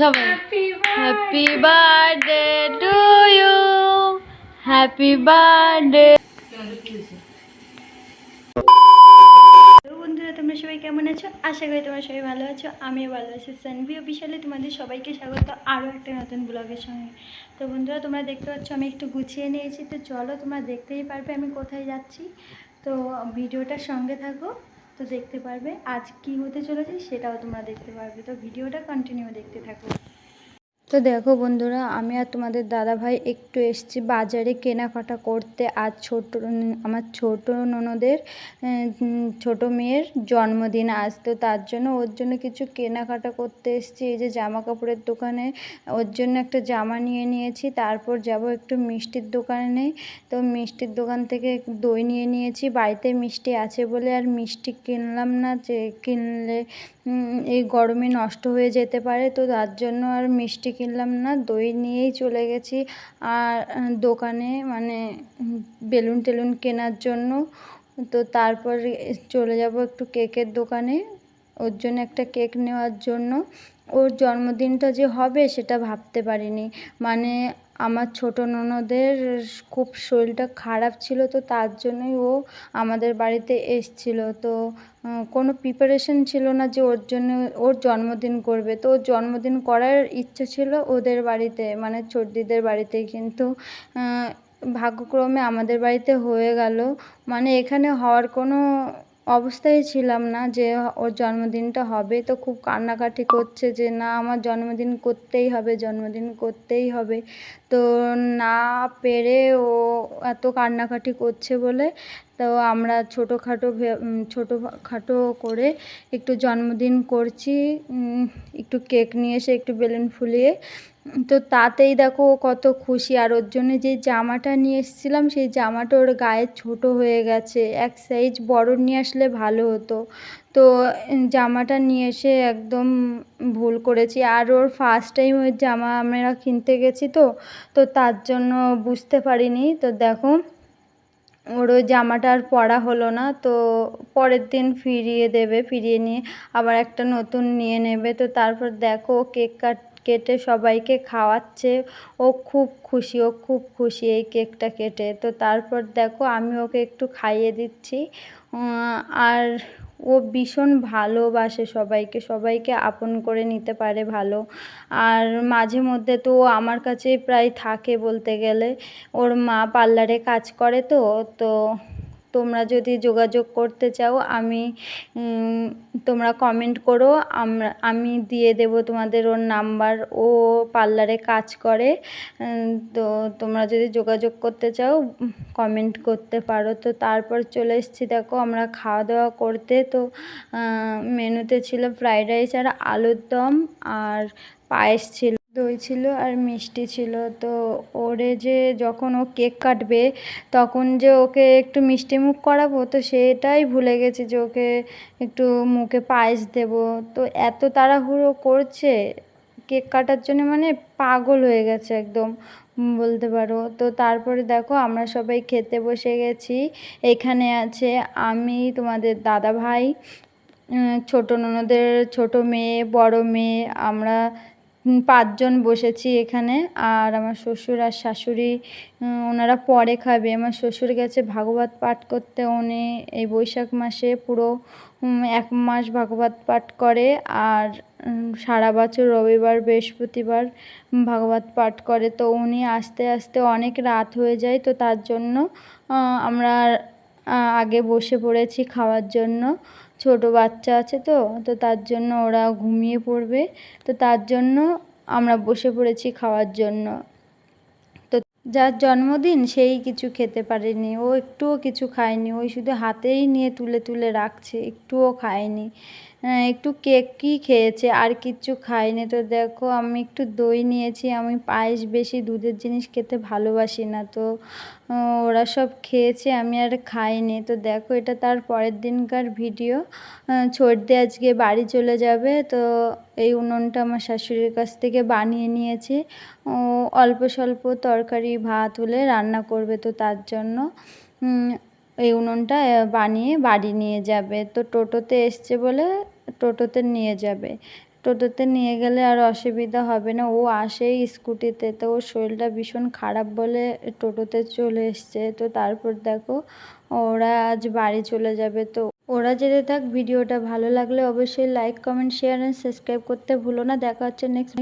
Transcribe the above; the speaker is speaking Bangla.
সবাই। Happy birthday to you happy birthday বন্ধুরা তোমরা সবাই কেমন আছো? আশা করি তোমরা সবাই ভালো আছো। আমিও ভালো আছি। সানভি অফিসিয়ালে তোমাদের সবাইকে স্বাগত আরও একটা নতুন ব্লগের সঙ্গে। তো বন্ধুরা তোমরা দেখতে পাচ্ছ আমি একটু গুছিয়ে নিয়েছি। তো চলো তোমরা দেখতেই পারবে আমি কোথায় যাচ্ছি। তো ভিডিওটার সঙ্গে থাকো। তো দেখতে পারবে। আজ কি হতে চলেছে সেটাও তোমরা দেখতে পারবে। তো ভিডিওটা কন্টিনিউ দেখতে থাকো। তো দেখো বন্ধুরা, আমি আর তোমাদের দাদা ভাই একটু এসছি বাজারে কেনাকাটা করতে। আর ছোট, আমার ছোট ননদের ছোট মেয়ের জন্মদিন আজ। তো তার জন্য, ওর জন্য কিছু কেনাকাটা করতে এসছি। এই যে জামা কাপড়ের দোকানে, ওর জন্য একটা জামা নিয়ে নিয়েছি। তারপর যাব একটু মিষ্টির দোকানে। তো মিষ্টির দোকান থেকে দই নিয়ে নিয়েছি। বাড়িতে মিষ্টি আছে বলে আর মিষ্টি কিনলাম না যে কিনলে এই গরমে নষ্ট হয়ে যেতে পারে। তো তার জন্য আর মিষ্টি কিনলাম না, দই নিয়েই চলে গেছি। আর দোকানে মানে বেলুন টেলুন কেনার জন্য। তো তারপর চলে যাব একটু কেকের দোকানে। ওর জন্য একটা কেক নেওয়ার জন্য। ওর জন্মদিনটা যে হবে সেটা ভাবতে পারিনি। মানে আমার ছোট ননদের খুব শরীরটা খারাপ ছিল তো তার জন্যই ও আমাদের বাড়িতে এসছিল। তো কোনো প্রিপারেশন ছিল না যে ওর জন্য ওর জন্মদিন করবে। তো ওর জন্মদিন করার ইচ্ছে ছিল ওদের বাড়িতে মানে ছোটদিদের বাড়িতে। কিন্তু ভাগ্যক্রমে আমাদের বাড়িতে হয়ে গেল। মানে এখানে হওয়ার কোনো অবস্থায় ছিলাম না যে ওর জন্মদিনটা হবে, তো খুব কান্নাকাটি করছে যে না, আমার জন্মদিন করতেই হবে, জন্মদিন করতেই হবে। তো না পেরে ও এত কান্নাকাটি করছে বলে, তো আমরা ছোটোখাটো ছোটোখাটো করে একটু জন্মদিন করছি একটু কেক নিয়ে এসে একটু বেলুন ফুলিয়ে তো তাতেই দেখো ও কত খুশি। আর ওর জন্য যে জামাটা নিয়ে এসেছিলাম, সেই জামাটা ওর গায়ে ছোট হয়ে গেছে। এক সাইজ বড় নিয়ে আসলে ভালো হতো। তো জামাটা নিয়ে এসে একদম ভুল করেছি। আর ওর ফার্স্ট টাইম ওই জামা আমরা কিনতে গেছি তো তো তার জন্য বুঝতে পারিনি। তো দেখো, ওর ওই জামাটা আর পরা হলো না। তো পরের দিন ফিরিয়ে দেবে, ফিরিয়ে নিয়ে আবার একটা নতুন নিয়ে নেবে। তো তারপর দেখো কেক কাট কেটে সবাইকে খাওয়াচ্ছে। ও খুব খুশি, ও খুব খুশি এই কেকটা কেটে। তো তারপর দেখো আমি ওকে একটু খাইয়ে দিচ্ছি। আর ও ভীষণ ভালোবাসে সবাইকে। সবাইকে আপন করে নিতে পারে ভালো। আর মাঝে মধ্যে তো ও আমার কাছেই প্রায় থাকে বলতে গেলে। ওর মা পার্লারে কাজ করে তো তো তোমরা যদি যোগাযোগ করতে চাও, আমি তোমরা কমেন্ট করো। আমরা, আমি দিয়ে দেবো তোমাদের ওর নাম্বার ও পার্লারে কাজ করে। তো তোমরা যদি যোগাযোগ করতে চাও কমেন্ট করতে পারো। তো তারপর চলে এসেছি। দেখো, আমরা খাওয়া দাওয়া করতে। তো মেনুতে ছিল ফ্রাইড রাইস আর আলুর দম আর পায়েস ছিল। দই ছিল আর মিষ্টি ছিল। তো ওরে যে যখন ও কেক কাটবে, তখন যে ওকে একটু মিষ্টি মুখ করাবো, তো সেটাই ভুলে গেছি যে ওকে একটু মুখে পায়েস দেবো। তো এত তাড়াহুড়ো করছে, কেক কাটার জন্য মানে পাগল হয়ে গেছে একদম বলতে পারো। তো তারপরে দেখো আমরা সবাই খেতে বসে গেছি। এখানে আছে আমি, তোমাদের দাদা ভাই ছোটো ননদের ছোটো মেয়ে, বড় মেয়ে, আমরা পাঁচজন বসেছি এখানে। আর আমার শ্বশুর আর শাশুড়ি ওনারা পরে খাবে। আমার শ্বশুর গেছে ভাগবত পাঠ করতে। উনি এই বৈশাখ মাসে পুরো এক মাস ভাগবত পাঠ করে। আর সারা বছর রবিবার, বৃহস্পতিবার ভাগবত পাঠ করে। তো উনি আসতে আসতে অনেক রাত হয়ে যায়। তো তার জন্য আমরা আগে বসে পড়েছি খাওয়ার জন্য। ছোট বাচ্চা আছে তো তো তার জন্য ওরা ঘুমিয়ে পড়বে। তো তার জন্য আমরা বসে পড়েছি খাওয়ার জন্য। তো যার জন্মদিন সেই কিছু খেতে পারেনি। ও একটুও কিছু খায়নি। ওই শুধু হাতেই নিয়ে তুলে তুলে রাখছে, একটুও খায়নি। একটু কেকই খেয়েছে, আর কিচ্ছু খায়নি। তো দেখো, আমি একটু দই নিয়েছি। আমি পায়েস বেশি দুধের জিনিস খেতে ভালোবাসি না তো। ওরা সব খেয়েছে, আমি আর খাইনি। তো দেখো, এটা তার পরের দিনকার ভিডিও। ছোটদে আজকে বাড়ি চলে যাবে, তো এই উনুনটা আমার শাশুড়ির কাছ থেকে বানিয়ে নিয়েছে। ও অল্প স্বল্প তরকারি, ভাত হলে রান্না করবে তো তার জন্য। এই উনুনটা বানিয়ে বাড়ি নিয়ে যাবে। তো টোটোতে এসছে বলে টোটোতে নিয়ে যাবে। টোটোতে নিয়ে গেলে আর অসুবিধা হবে না। ও আসেই স্কুটিতে, তো ওর শরীরটা ভীষণ খারাপ বলে টোটোতে চলে এসছে। তো তারপর দেখো, ওরা আজ বাড়ি চলে যাবে। তো ওরা যেতে থাক, ভিডিওটা ভালো লাগলে অবশ্যই like comment share and subscribe করতে ভুলো না। দেখা হচ্ছে নেক্সট